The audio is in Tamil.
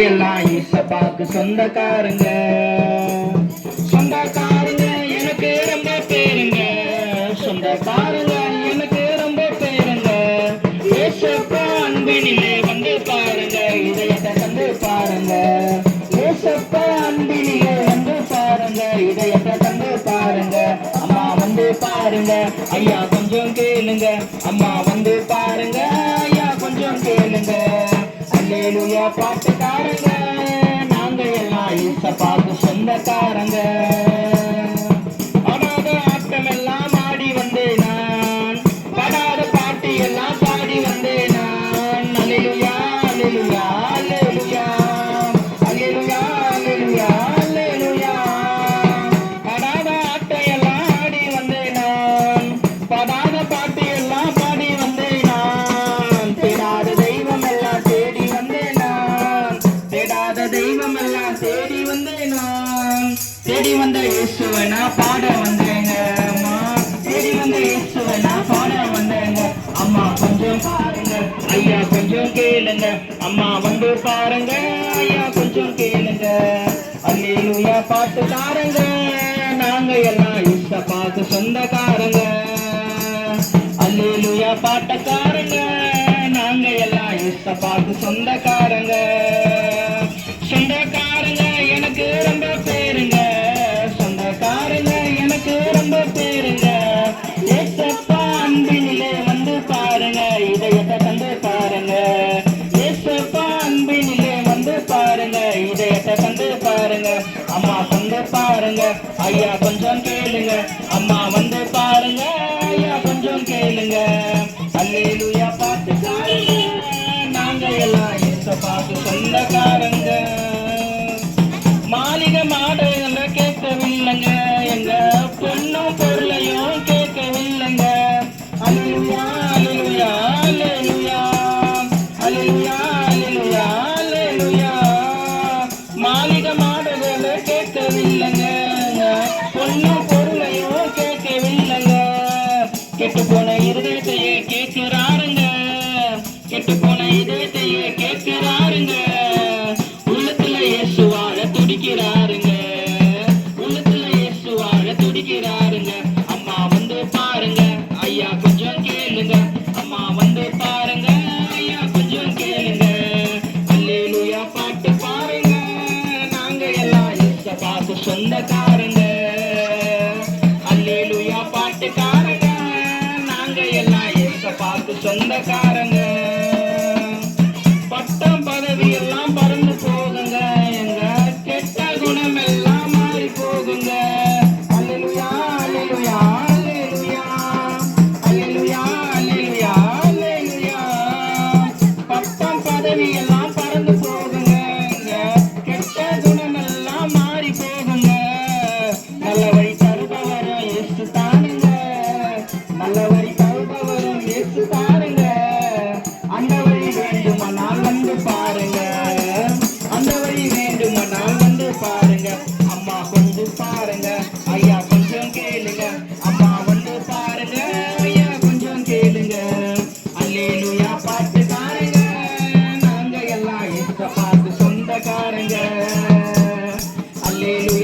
எல்லாம் ஈசப்பாக்கு சொந்தக்காரங்க. சொந்தக்காரங்க எனக்கு ரொம்ப பேருங்க. சொந்தக்காரங்க எனக்கு ரொம்ப பேருங்க. ஏசப்பா அன்பினிலே வந்து பாருங்க. இதயத்தை கண்டு பாருங்க. ஏசப்பா அன்பினிலே வந்து பாருங்க. இதயத்தை கண்டு பாருங்க. அம்மா வந்து பாருங்க. ஐயா கொஞ்சம் கேளுங்க. அம்மா வந்து பாருங்க. ஐயா கொஞ்சம் கேளுங்க. அல்லேலூயா பாட்டுக்காரங்க. நாங்க எல்லாம் ஈசப்பாக்கு சொந்தக்காரங்க. அம்மா வந்து பாருங்க. ஐயா கொஞ்சம் கேளுங்க. அல்லேலூயா தாருங்க. நாங்க எல்லாம் இசப்பாக்கு சொந்தக்காரங்க. அல்லேலூயா பாட்டக்காரங்க. நாங்க எல்லாம் இசப்பாக்கு சொந்தக்காரங்க. சொந்தக்காரங்க எனக்கு ரொம்ப பேருங்க. சொந்தக்காரங்க எனக்கு ரொம்ப பேருங்க ஐயா கொஞ்சம் கேளுங்க. அம்மா வந்து பாருங்க. ஐயா கொஞ்சம் கேளுங்க. அல்லேலூயா பாட்டுக்காரங்க நாங்க எல்லாம் ஏசப்பாக்கு சொந்தக்காரங்க. பொண்ணும் பொருளையோ கேட்கவில்லைங்க. கெட்டு போன இருதயத்தையே கேட்கிறாருங்க. கெட்டு போன இது Amen.